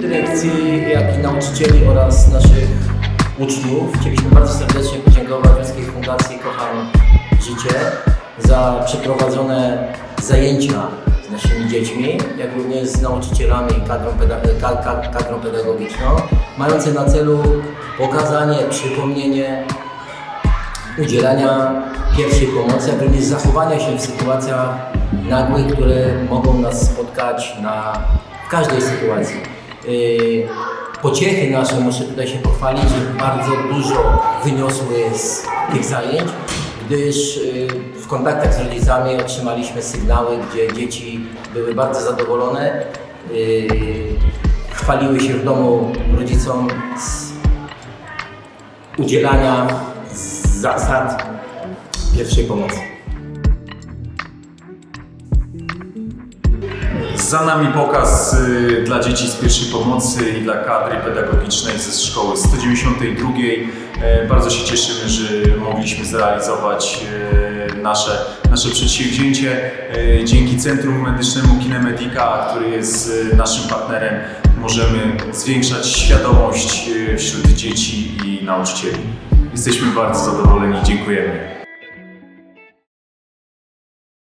dyrekcji, jak i nauczycieli oraz naszych uczniów. Chcieliśmy bardzo serdecznie podziękować Łódzkiej Fundacji Kocham Życie za przeprowadzone zajęcia z naszymi dziećmi, jak również z nauczycielami i kadrą, kadrą pedagogiczną, mające na celu pokazanie, przypomnienie udzielania pierwszej pomocy, jak również zachowania się w sytuacjach nagłych, które mogą nas spotkać na, w każdej sytuacji. Yy, pociechy nasze, muszę tutaj się pochwalić, że bardzo dużo wyniosły z tych zajęć, gdyż yy, w kontaktach z rodzicami otrzymaliśmy sygnały, gdzie dzieci były bardzo zadowolone, yy, chwaliły się w domu rodzicom z udzielania zasad pierwszej pomocy. Za nami pokaz y, dla dzieci z pierwszej pomocy i dla kadry pedagogicznej ze szkoły 192. E, Bardzo się cieszymy, że mogliśmy zrealizować e, nasze, nasze przedsięwzięcie. E, Dzięki Centrum Medycznemu Kinemedika, który jest naszym partnerem, możemy zwiększać świadomość wśród dzieci i nauczycieli. Jesteśmy bardzo zadowoleni. Dziękujemy.